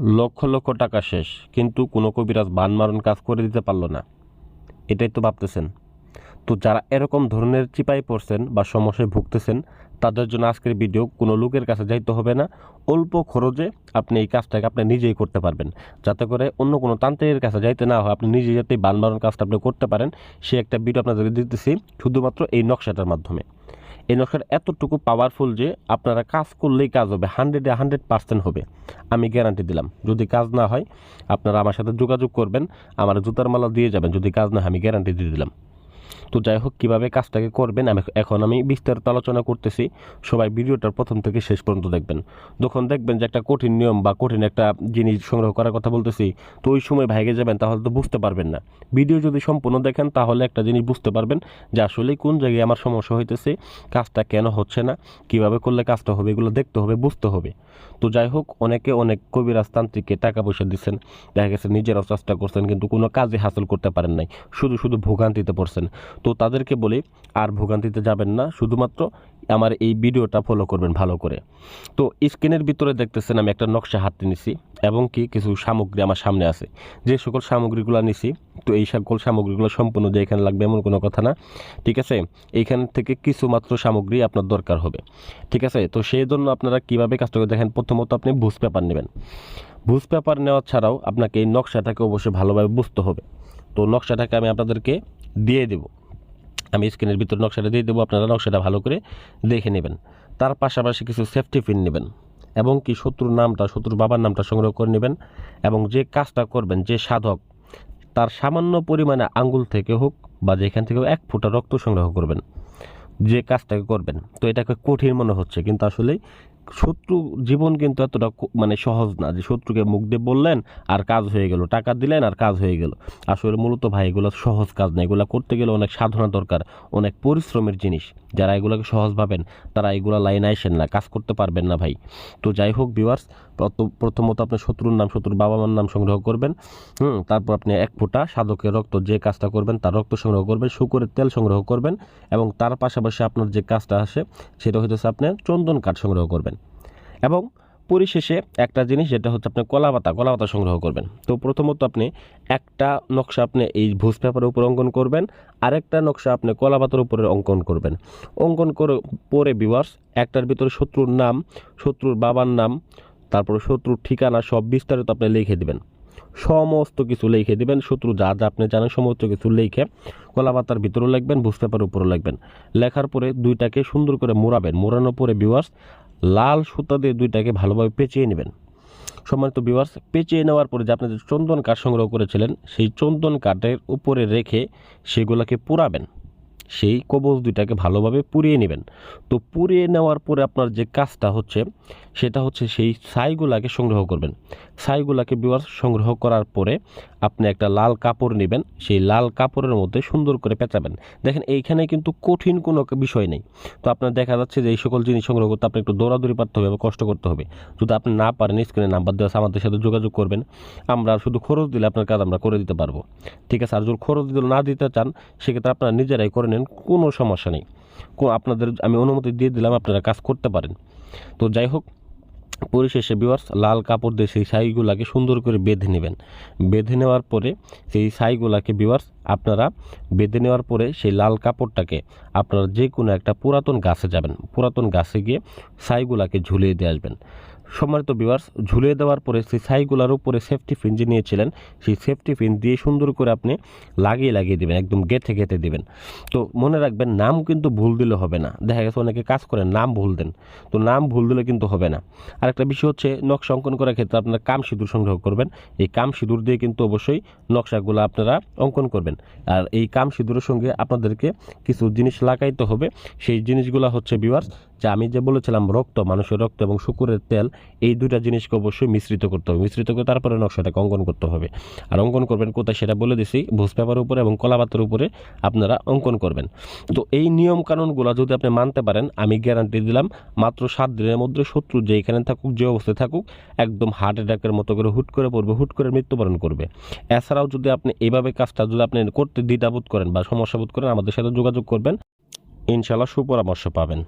লক্ষ লক্ষ টাকা শেষ, কিন্তু কোনো কবিরাজ বান মারণ কাজ করে দিতে পারল না। এটাই তো ভাবতেছেন। তো যারা এরকম ধরনের চিপাই পড়ছেন বা সমস্যায় ভুগতেছেন, তাদের জন্য আজকের ভিডিও কোনো লোকের কাছে যাইতে হবে না। অল্প খরচে আপনি এই কাজটাকে আপনি নিজেই করতে পারবেন। যাতে করে অন্য কোনো তান্ত্রিকের কাছে যাইতে না হয়, আপনি নিজে যাতে বান কাজটা আপনি করতে পারেন, সে একটা ভিডিও আপনাদেরকে দিতেছি শুধুমাত্র এই নকশাটার মাধ্যমে। এই নকশাটা এতটুকু পাওয়ারফুল যে আপনারা কাজ করলেই কাজ হবে হান্ড্রেডে হান্ড্রেড পার্সেন্ট হবে। আমি গ্যারান্টি দিলাম, যদি কাজ না হয় আপনারা আমার সাথে যোগাযোগ করবেন, আমার জুতার মালা দিয়ে যাবেন, যদি কাজ না হয় আমি গ্যারান্টি দিয়ে দিলাম। তো যাই হোক, কীভাবে কাজটাকে করবেন, আমি এখন আমি বিস্তারিত আলোচনা করতেছি। সবাই ভিডিওটার প্রথম থেকে শেষ পর্যন্ত দেখবেন। যখন দেখবেন যে একটা কঠিন নিয়ম বা কঠিন একটা জিনিস সংগ্রহ করার কথা বলতেছি, তো ওই সময় ভাইগে যাবেন, তাহলে তো বুঝতে পারবেন না। ভিডিও যদি সম্পূর্ণ দেখেন, তাহলে একটা জিনিস বুঝতে পারবেন যে আসলে কোন জায়গায় আমার সমস্যা হইতেছে, কাজটা কেন হচ্ছে না, কীভাবে করলে কাজটা হবে, এগুলো দেখতে হবে, বুঝতে হবে। তো যাই হোক, অনেকে অনেক কবিরাজ তান্ত্রিককে টাকা পয়সা দিচ্ছেন, দেখা গেছে নিজেরাও চেষ্টা করছেন, কিন্তু কোনো কাজে হাসিল করতে পারেন নাই, শুধু শুধু ভোগান্তিতে পড়ছেন। তো তাদেরকে বলি, আর ভোগান্তিতে যাবেন না। শুধুমাত্র আমার এই ভিডিওটা ফলো করবেন ভালো করে। তো স্ক্রিনের ভিতরে দেখতেছেন আমি একটা নকশা হাতে নিছি এবং কি কিছু সামগ্রী আমার সামনে আছে। যে সকল সামগ্রীগুলো নিছি, তো এই সকল সামগ্রীগুলো সম্পূর্ণ যে এখানে লাগবে এমন কোনো কথা না। ঠিক আছে? এইখান থেকে কিছু মাত্র সামগ্রী আপনার দরকার হবে। ঠিক আছে? তো সেই জন্য আপনারা কীভাবে কাজটা করে দেখেন, প্রথমত আপনি বুঝ পেপার নেবেন। বুঝ পেপার নেওয়া ছাড়াও আপনাকে এই নকশাটাকে অবশ্যই ভালোভাবে বুঝতে হবে। তো নকশাটাকে আমি আপনাদেরকে দিয়ে দেবো। আমি স্ক্রিনের ভিতর নকশাটা দিয়ে দেবো, আপনারা নকশাটা ভালো করে দেখে নেবেন। তার পাশাপাশি কিছু সেফটি পিন নেবেন এবং কি শত্রুর নামটা, শত্রুর বাবার নামটা সংগ্রহ করে নেবেন এবং যে কাজটা করবেন, যে সাধক, তার সামান্য পরিমাণে আঙ্গুল থেকে হোক বা যেখান থেকে এক ফোঁটা রক্ত সংগ্রহ করবেন, যে কাজটাকে করবেন। তো এটাকে কঠিন মনে হচ্ছে, কিন্তু আসলে শত্রু জীবন কিন্তু এতটা মানে সহজ না যে শত্রুকে মুখ দিয়ে বললেন আর কাজ হয়ে গেল, টাকা দিলেন আর কাজ হয়ে গেল। আসলে মূলত ভাই এগুলো সহজ কাজ না, এগুলো করতে গেলে অনেক সাধনা দরকার, অনেক পরিশ্রমের জিনিস। যারা এগুলোকে সহজ ভাবেন, তারা এগুলো লাইন আইসেন না, কাজ করতে পারবেন না ভাই। তো যাই হোক ভিউয়ার্স প্রথমত আপনি শত্রুর নাম, শত্রুর বাবা মার নাম সংগ্রহ করবেন, হুম, তারপর আপনি এক ফোঁটা সাধকের রক্ত যে কাজটা করবেন, তার রক্ত সংগ্রহ করবেন, শুকরের তেল সংগ্রহ করবেন এবং তার পাশাপাশি আপনার যে কাজটা আসে, সেটা হইতেছে আপনি চন্দন কাঠ সংগ্রহ করবেন। এবং পরিশেষে একটা জিনিস যেটা হচ্ছে আপনি কলা পাতা কলা পাতা সংগ্রহ করবেন। তো প্রথমত আপনি একটা নকশা আপনি এই ভুজ পেপারের উপর অঙ্কন করবেন, আরেকটা নকশা আপনি কলা পাতার উপরে অঙ্কন করবেন। অঙ্কন করে, পরে বিওয়ার্স একটার ভিতরে শত্রুর নাম, শত্রুর বাবার নাম, তারপরে শত্রুর ঠিকানা সব বিস্তারিত আপনি লিখে দেবেন। সমস্ত কিছু লিখে দেবেন, শত্রু যা যা আপনি জানেন সমস্ত কিছু লিখে কলা পাতার ভিতরেও লিখবেন, ভুজ পেপারের উপরেও লিখবেন। লেখার পরে দুইটাকে সুন্দর করে মোড়াবেন। মোড়ানোর পরে বিওয়ার্স লাল সুতা দিয়ে দুইটাকে ভালোভাবে পেঁচিয়ে নেবেন। সম্মানিত বিভার্স পেঁচিয়ে নেওয়ার পরে যে আপনি যে চন্দন কাঠ সংগ্রহ করেছিলেন, সেই চন্দন কাঠের উপরে রেখে সেগুলোকে পুরাবেন সেই কবজ দুইটাকে ভালোভাবে পুড়িয়ে নেবেন। তো পুড়িয়ে নেওয়ার পরে আপনার যে কাজটা হচ্ছে, সেটা হচ্ছে সেই ছাইগুলাকে সংগ্রহ করবেন। ছাইগুলাকে বিভার্স সংগ্রহ করার পরে আপনি একটা লাল কাপড় নেবেন। সেই লাল কাপড়ের মধ্যে সুন্দর করে পেঁচাবেন। দেখেন, এইখানে কিন্তু কঠিন কোনো বিষয় নেই। তো আপনার দেখা যাচ্ছে যে এই সকল জিনিস সংগ্রহ করতে আপনি একটু দৌড়াদৌড়ি পারতে হবে বা কষ্ট করতে হবে। যদি আপনি না পারেন স্ক্রিনে নাম্বার দেওয়া আমাদের সাথে যোগাযোগ করবেন। আমরা শুধু খরচ দিলে আপনার কাজ আমরা করে দিতে পারব। ঠিক আছে, আর যদি খরচ দিলে না দিতে চান, সেক্ষেত্রে আপনারা নিজেরাই করে নেন। কোনো সমস্যা নেই। আপনাদের, আমি অনুমতি দিয়ে দিলাম, আপনারা কাজ করতে পারেন। তো যাই হোক, পরিশেষে বিওয়ার্স লাল কাপড় দিয়ে সেই ছাইগুলাকে সুন্দর করে বেঁধে নেবেন। বেঁধে নেওয়ার পরে সেই ছাইগুলাকে বিওয়ার্স আপনারা বেঁধে নেওয়ার পরে সেই লাল কাপড়টাকে আপনারা যে কোনো একটা পুরাতন গাছে যাবেন। পুরাতন গাছে গিয়ে ছাইগুলাকে ঝুলিয়ে দিয়ে আসবেন। সম্মানিত বিভার্স ঝুলিয়ে দেওয়ার পরে সেই সাইগুলার উপরে সেফটি পিন যে নিয়েছিলেন, সেই সেফটি পিন দিয়ে সুন্দর করে আপনি লাগিয়ে লাগিয়ে দেবেন, একদম গেঁথে গেঁথে দেবেন। তো মনে রাখবেন, নাম কিন্তু ভুল দিলে হবে না। দেখা গেছে অনেকে কাজ করেন, নাম ভুল দেন। তো নাম ভুল দিলে কিন্তু হবে না। আরেকটা বিষয় হচ্ছে, নকশা অঙ্কন করার ক্ষেত্রে আপনারা কাম সিঁদুর সংগ্রহ করবেন। এই কাম সিঁদুর দিয়ে কিন্তু অবশ্যই নকশাগুলো আপনারা অঙ্কন করবেন। আর এই কাম সিঁদুরের সঙ্গে আপনাদেরকে কিছু জিনিস লাগাইতে হবে। সেই জিনিসগুলো হচ্ছে বিওয়ার্স যে আমি যে বলেছিলাম, রক্ত, মানুষের রক্ত এবং শুকুরের তেল এই দুইটা জিনিসকে অবশ্যই মিশ্রিত করতে হবে। মিশ্রিত করে তারপরে নকশাটাকে অঙ্কন করতে হবে। আর অঙ্কন করবেন কোথায় সেটা বলে দিছি, ভোজ পেপারের উপরে এবং কলাপাতের উপরে আপনারা অঙ্কন করবেন। তো এই নিয়ম কানুনগুলো যদি আপনি মানতে পারেন, আমি গ্যারান্টি দিলাম, মাত্র সাত দিনের মধ্যে শত্রু যেখানে থাকুক, যে অবস্থায় থাকুক, একদম হার্ট অ্যাটাকের মতো করে হুট করে পড়বে, হুট করে মৃত্যুবরণ করবে। এছাড়াও যদি আপনি এইভাবে কাজটা যদি আপনি করতে দ্বিধাবোধ করেন বা সমস্যা বোধ করেন, আমাদের সাথে যোগাযোগ করবেন। ইনশাল্লাহ সুপরামর্শ পাবেন।